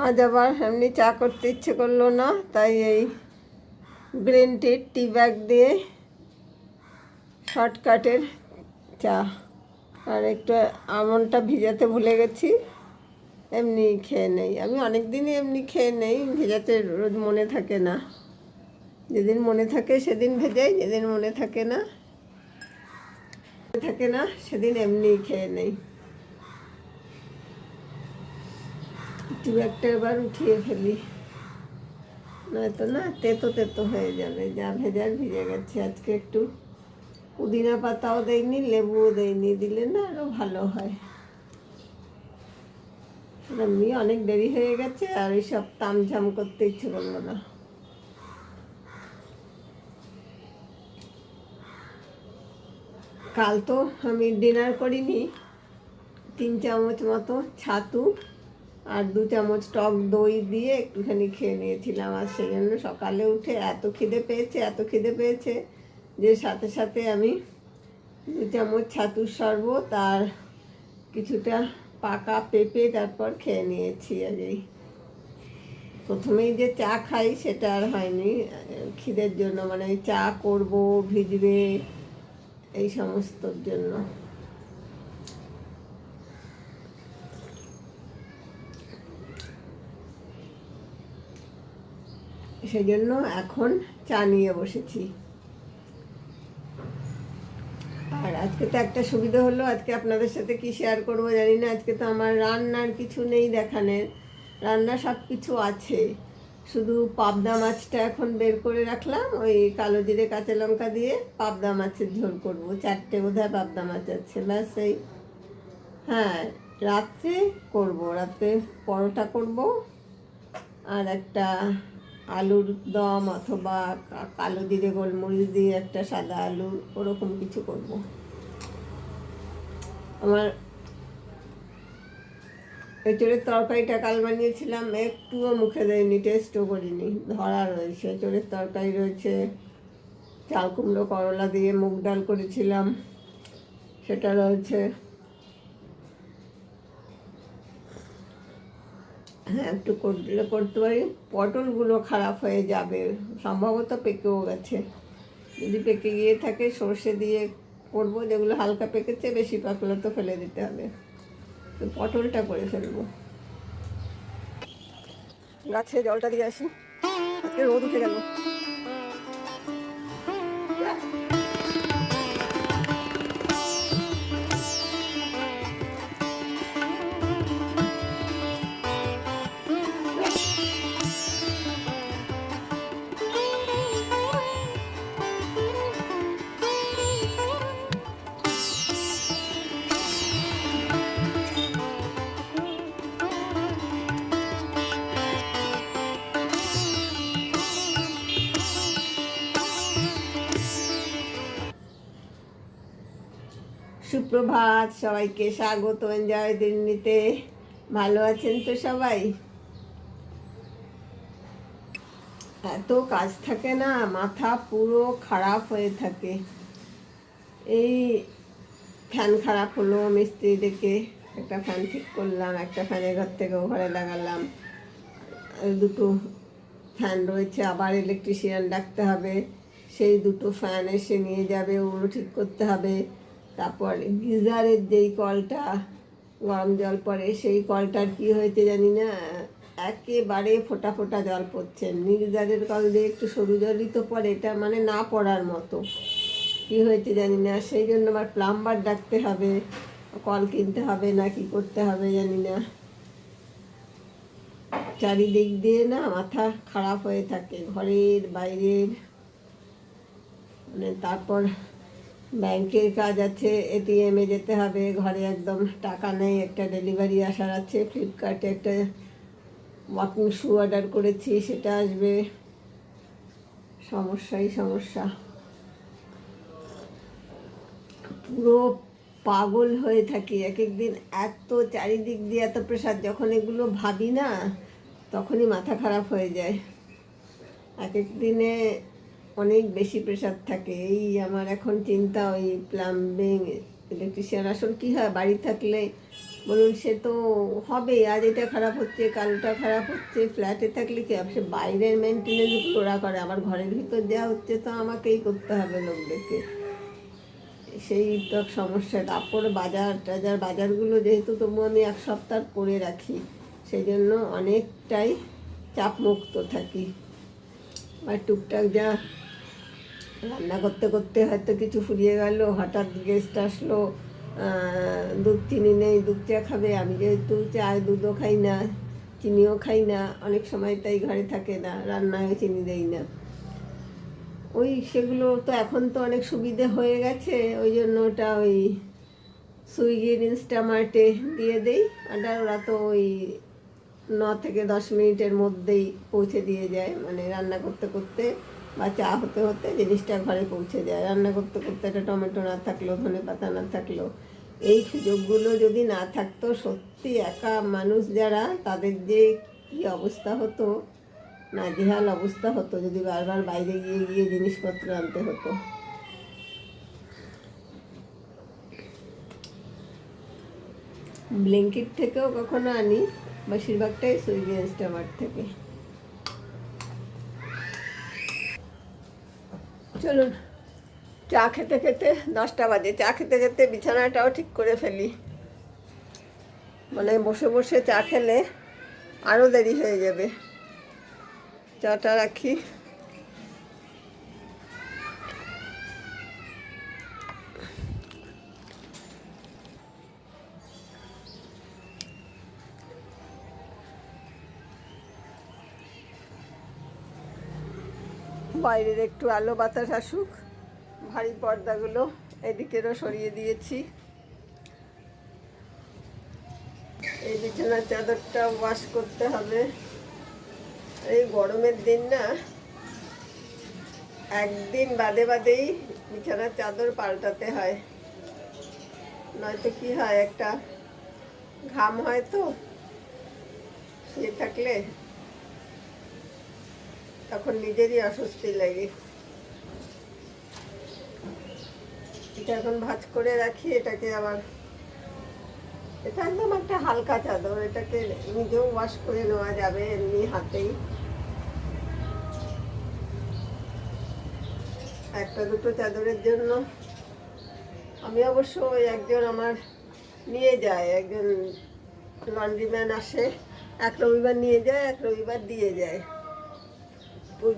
আজ আবার এমনি চা করতে ইচ্ছে করল না, তাই এই গ্রিন টির টি ব্যাগ দিয়ে শর্টকাটের চা। আর একটু আমনটা ভিজাতে ভুলে গেছি, এমনি খেয়ে নেই। আমি অনেক দিনই এমনি খেয়ে নেই, ভেজাতে রোজ মনে থাকে না। যেদিন মনে থাকে সেদিন ভেজাই, যেদিন মনে থাকে না থাকে না, সেদিন এমনি খেয়ে নেই। টি একটা এবার উঠিয়ে ফেলি। নয়তো না, তেতো তেতো হয়ে যাবে, যা ভেজার ভিজে গেছে। আজকে একটু পুদিনা পাতাও দেয়নি লেবুও দেয়নি দিলে না আরও ভালো হয়। এমনি অনেক দেরি হয়ে গেছে আর এইসব তামঝাম করতে ইচ্ছে করল না। কাল তো আমি ডিনার করিনি, তিন চামচ মতো ছাতু আর দু চামচ টক দই দিয়ে একটুখানি খেয়ে নিয়েছিলাম। আর সেই জন্য সকালে উঠে এত খিদে পেয়েছে, এত খিদে পেয়েছে যে সাথে সাথে আমি দু চামচ ছাতুর শরবত আর কিছুটা পাকা পেঁপে তারপর খেয়ে নিয়েছি। আর এই প্রথমেই যে চা খাই সেটা আর হয়নি। খিদের জন্য মানে চা করব, ভিজবে, এই সমস্তর জন্য। সেই জন্য এখন চা নিয়ে বসেছি। আর আজকে তো একটা সুবিধা হলো, আজকে আপনাদের সাথে কি শেয়ার করব জানি না, আজকে তো আমার রান্নার কিছু নেই দেখানের। রান্না সব কিছু আছে। শুধু পাবদা মাছটা এখন বের করে রাখলাম, ওই কালো জিরে কাঁচা লঙ্কা দিয়ে পাবদা মাছের ঝোল করব। চারটে বোধহয় পাবদা মাছ আছে, ব্যাস এই। হ্যাঁ রাত্রে করব, রাত্রে পরোটা করব। আর একটা আলুর দম অথবা কালো জিরে, গোলমরিচ দিয়ে একটা সাদা আলু, ওরকম কিছু করব। আমার এঁচড়ের তরকারিটা কাল বানিয়েছিলাম, একটুও মুখে দেয়নি টেস্টও করিনি, ধরা রয়েছে। এঁচড়ের তরকারি রয়েছে, চাল কুমড়ো করলা দিয়ে মুগ ডাল করেছিলাম, সেটা রয়েছে। হ্যাঁ একটু করলে করতে পারি। পটলগুলো খারাপ হয়ে যাবে, সম্ভবত পেকেও গেছে। যদি পেকে গিয়ে থাকে, সর্ষে দিয়ে করব, যেগুলো হালকা পেকেছে, বেশি পাকলে তো ফেলে দিতে হবে। তো পটলটা করে ফেলব। গাছে জলটা দিয়ে আসি। আজকে রোদ উঠে গেল। সুপ্রভাত, সবাইকে স্বাগত এনজয় দিল্লিতে ভালো আছেন তো সবাই? এত কাজ থাকে না, মাথা পুরো খারাপ হয়ে থাকে। এই ফ্যান খারাপ হলো মিস্ত্রি ডেকে একটা ফ্যান ঠিক করলাম, একটা ফ্যানের ঘর থেকে ঘরে লাগালাম। দুটো ফ্যান রয়েছে, আবার ইলেকট্রিশিয়ান ডাকতে হবে। সেই দুটো ফ্যান এসে নিয়ে যাবে, ওগুলো ঠিক করতে হবে। তারপর গিজারের যেই কলটা, গরম জল পড়ে সেই কলটার কি হয়েছে জানি না, একেবারে ফোটা ফোটা জল পড়ছে। নির্জারের কল দিয়ে একটু সরু জলই তো পড়ে, এটা মানে না পড়ার মতো। কি হয়েছে জানি না, সেই জন্য আবার প্লাম্বার ডাকতে হবে, কল কিনতে হবে না কি করতে হবে জানি না। চারিদিক দিয়ে না মাথা খারাপ হয়ে থাকে, ঘরের বাইরের। মানে তারপর ব্যাংকের কাজ আছে এটিএমে যেতে হবে, ঘরে একদম টাকা নেই, একটা ডেলিভারি আসার আছে, ফ্লিপকার্টে একটা ওয়াকিং শু অর্ডার করেছি, সেটা আসবে। সমস্যাই সমস্যা। পুরো পাগল হয়ে থাকি, এক এক দিন এত চারিদিক দিয়ে এত প্রেশার, যখন এগুলো ভাবি না, তখনই মাথা খারাপ হয়ে যায়। এক এক দিনে অনেক বেশি প্রেশার থাকে। এই আমার এখন চিন্তা ওই প্লাম্বিং ইলেকট্রিশিয়ান আসলে কী হয়, বাড়ি থাকলে বলুন সে তো হবে আজ এটা খারাপ হচ্ছে কালটা খারাপ হচ্ছে ফ্ল্যাটে থাকলে কি? সে বাইরের মেনটেনেন্স ওরা করে, আবার ঘরের ভিতর দেওয়া হচ্ছে তো আমাকেই করতে হবে লোকদেরকে। সেই তো সমস্যা। তারপর বাজার টাজার, বাজারগুলো যেহেতু তবু আমি এক সপ্তাহ করে রাখি, সেই জন্য অনেকটাই চাপমুক্ত থাকি। আর টুকটাক যা রান্না করতে করতে হয়তো কিছু ফুরিয়ে গেল, হঠাৎ গেস্ট আসলো দুধ চিনি নেই, দুধ চা খাবে। আমি যেহেতু চায়, দুধও খাই না, চিনিও খাই না, অনেক সময় তাই ঘরে থাকে না, রান্নায় চিনি দেই না। ওই সেগুলো তো এখন তো অনেক সুবিধে হয়ে গেছে, ওই জন্য ওটা ওই সুইগির ইনস্টামার্টে দিয়ে দেই, আর ওরা তো ওই ন থেকে দশ মিনিটের মধ্যেই পৌঁছে দিয়ে যায়। মানে রান্না করতে করতে বা চা হতে হতে জিনিসটা ঘরে পৌঁছে যায়। রান্না করতে করতে একটা টমেটো না থাকল ধনে পাতা না থাকল এই সুযোগগুলো যদি না থাকতো, সত্যি একা মানুষ যারা, তাদের যে কী অবস্থা হতো, নাজেহাল অবস্থা হতো, যদি বারবার বাইরে গিয়ে গিয়ে জিনিসপত্র আনতে হতো। ব্লিঙ্কিট থেকেও কখনো আনি। বেশিরভাগটাই সুইগি আমার থেকে। চলুন, চা খেতে খেতে দশটা বাজে। চা খেতে খেতে বিছানাটাও ঠিক করে ফেলি। মানে বসে বসে চা খেলে আরও দেরি হয়ে যাবে। চাটা রাখি। বাইরের একটু আলো বাতাস আসুক। ভারী পর্দাগুলো এদিকেরও সরিয়ে দিয়েছি। এই বিছানার চাদরটা ওয়াশ করতে হবে। এই গরমের দিন না, একদিন বাদে বাদেই বিছানার চাদর পাল্টাতে হয়। নয়তো কি হয়, একটা ঘাম হয় তো, শুয়ে থাকলে তখন নিজেরই অস্বস্তি লাগে। এটা এখন ভাজ করে রাখি, এটাকে আবার এটা একদম একটা হালকা চাদর, এটাকে নিজেও ওয়াশ করে নেওয়া যাবে এমনি হাতেই। একটা দুটো চাদরের জন্য। আমি অবশ্য ওই একজন আমার নিয়ে যায়, একজন লন্ড্রিম্যান আসে, এক রবিবার নিয়ে যায়, এক রবিবার দিয়ে যায়। ওই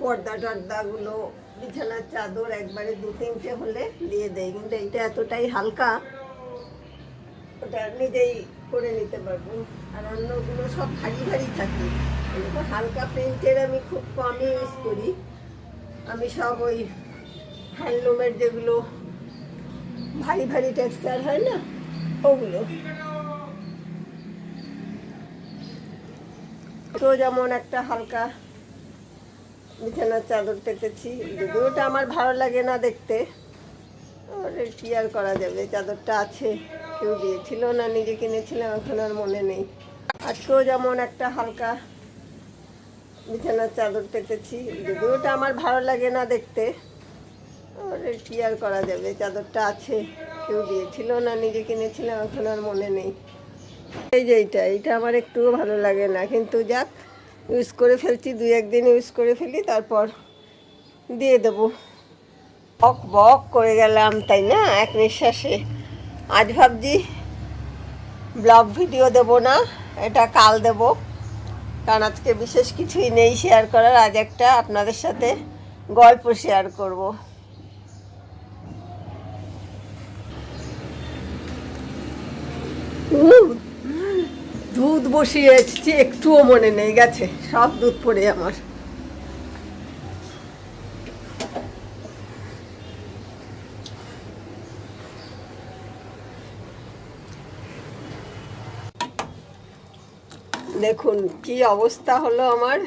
পর্দা টর্দাগুলো বিছানার চাদর একবারে দু তিনটে হলে দিয়ে দেয় কিন্তু এইটা এতটাই হালকা, ওটা নিজেই করে নিতে পারব। আর অন্যগুলো সব ভারী ভারী থাকে। হালকা প্রিন্টের আমি খুব কমই ইউজ করি। আমি সব ওই হ্যান্ডলুমের যেগুলো ভারী ভারী টেক্সচার হয় না, ওগুলো। তো যেমন একটা হালকা বিছানার চাদর পেতেছি। যদিও ওটা আমার ভালো লাগে না দেখতে আর কি আর করা যাবে, চাদরটা আছে, কেউ দিয়েছিল না, নিজে কিনেছিলাম, এখন আর মনে নেই। আজকেও যেমন একটা হালকা বিছানার চাদর পেতেছি, যদিও ওটা আমার ভালো লাগে না দেখতে আর কি আর করা যাবে, চাদরটা আছে, কেউ দিয়েছিল না, নিজে কিনেছিলাম, এখন আর মনে নেই। এই যে এইটা এইটা আমার একটুও ভালো লাগে না, কিন্তু যাক ইউজ করে ফেলছি, দুই একদিন ইউজ করে ফেলি, তারপর দিয়ে দেবো। বক বক করে গেলাম, তাই না? এক নিঃশ্বাসে। আজ ভাবছি ব্লগ ভিডিও দেব না, এটা কাল দেব। কারণ আজকে বিশেষ কিছুই নেই শেয়ার করার, আজ একটা আপনাদের সাথে গল্প শেয়ার করব। দুধ বসিয়ে এসেছি, একটুও মনে নেই, গেছে, সব দুধ পড়ে আমার। দেখুন, কি অবস্থা হলো আমার।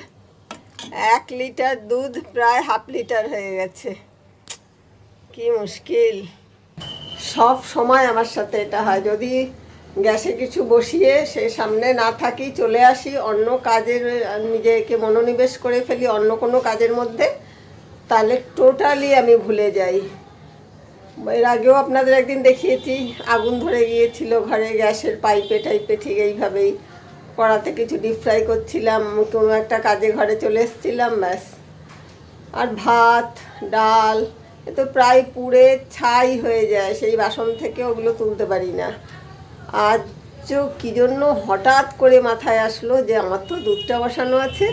এক লিটার দুধ প্রায় হাফ লিটার হয়ে গেছে। কি মুশকিল। সব সময় আমার সাথে এটা হয়। যদি গ্যাসে কিছু বসিয়ে সে সামনে না থাকি চলে আসি, অন্য কাজের নিজেকে মনোনিবেশ করে ফেলি অন্য কোনো কাজের মধ্যে, তাহলে টোটালি আমি ভুলে যাই। এর আগেও আপনাদের একদিন দেখিয়েছি, আগুন ধরে গিয়েছিল ঘরে, গ্যাসের পাইপে টাইপে ঠিক এইভাবেই কড়াতে কিছু ডিপ ফ্রাই করছিলাম, কোনো একটা কাজে ঘরে চলে এসেছিলাম, ব্যাস। আর ভাত, ডাল, এ তো প্রায় পুড়ে ছাই হয়ে যায়, সেই বাসন থেকে ওগুলো তুলতে পারি না। আজ কী জন্য হঠাৎ করে মাথায় আসলো যে আমার তো দুধটা বসানো আছে,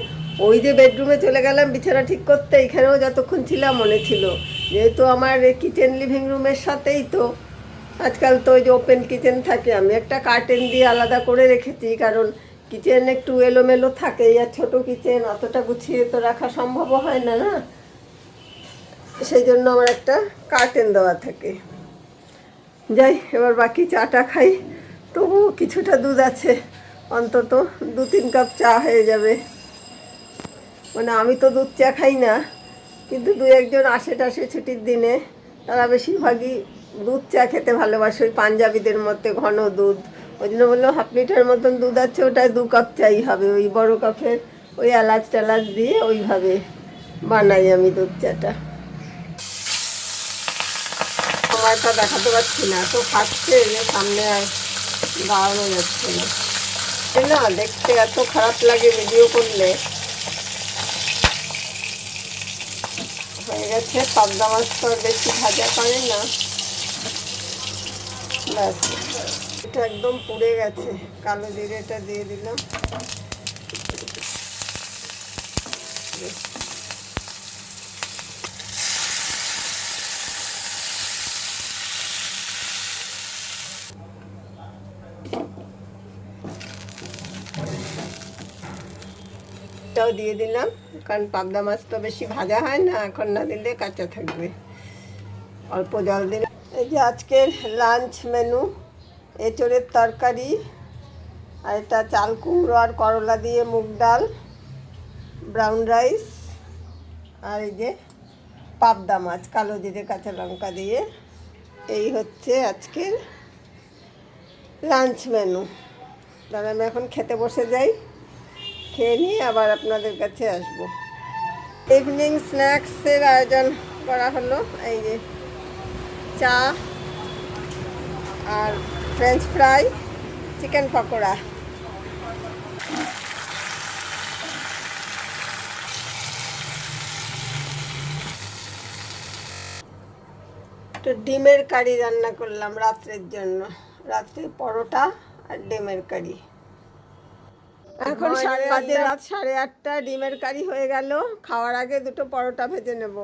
ওই যে বেডরুমে চলে গেলাম বিছানা ঠিক করতে, এখানেও যতক্ষণ ছিলাম মনে ছিল। যেহেতু আমার কিচেন লিভিং রুমের সাথেই তো, আজকাল তো ওই যে ওপেন কিচেন থাকে, আমি একটা কার্টেন দিয়ে আলাদা করে রেখেছি, কারণ কিচেন একটু এলোমেলো থাকে, আর ছোট কিচেন অতটা গুছিয়ে তো রাখা সম্ভব হয় না না। সেই জন্য আমার একটা কার্টেন দেওয়া থাকে। যাই, এবার বাকি চাটা খাই। তবু কিছুটা দুধ আছে। অন্তত দু তিন কাপ চা হয়ে যাবে। মানে আমি তো দুধ চা খাই না, কিন্তু দু একজন আসে টাসে ছুটির দিনে, তারা বেশিরভাগই দুধ চা খেতে ভালোবাসে, ওই পাঞ্জাবিদের মধ্যে ঘন দুধ। ওই জন্য বলল, হাফ লিটার মতন দুধ আছে, ওটায় দু কাপ চাই হবে। ওই বড় কাপের ওই এলাচ টালাচ দিয়ে ওইভাবে বানাই আমি দুধ চাটা। সময়টা দেখাতে পারছি না, তো যে সামনে আর দাঁড়ানো যাচ্ছে না। না, দেখতে এত খারাপ লাগে ভিডিও করলে। হয়ে গেছে, পাবদা মাছ তো বেশি ভাজা করে না। ব্যাস। এটা একদম পুড়ে গেছে। কালো জিরেটা দিয়ে দিলাম। এটাও দিয়ে দিলাম, কারণ পাবদা মাছ তো বেশি ভাজা হয় না, এখন না দিলে কাঁচা থাকবে। অল্প জল দিলে এই যে আজকের লাঞ্চ মেনু এঁচড়ের তরকারি, আর এটা চাল কুমড়ো আর করলা দিয়ে মুগ ডাল ব্রাউন রাইস আর এই যে পাবদা মাছ, কালো জিরে, কাঁচা লঙ্কা দিয়ে। এই হচ্ছে আজকের লাঞ্চ মেনু তাহলে আমি এখন খেতে বসে যাই। খেয়ে নিয়ে আবার আপনাদের কাছে আসব। ইভিনিং স্ন্যাক্সের আয়োজন করা হলো, এই যে চা আর ফ্রেঞ্চ ফ্রাই চিকেন পকোড়া। একটু ডিমের কারি রান্না করলাম রাত্রের জন্য। রাত্রে পরোটা আর ডিমের কারি। এখন সাড়ে বাজে রাত। সাড়ে আটটা ডিমের কারি হয়ে গেল। খাওয়ার আগে দুটো পরোটা ভেজে নেব।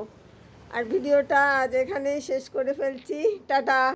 আর ভিডিওটা আজ এখানেই শেষ করে ফেলছি। টাটা।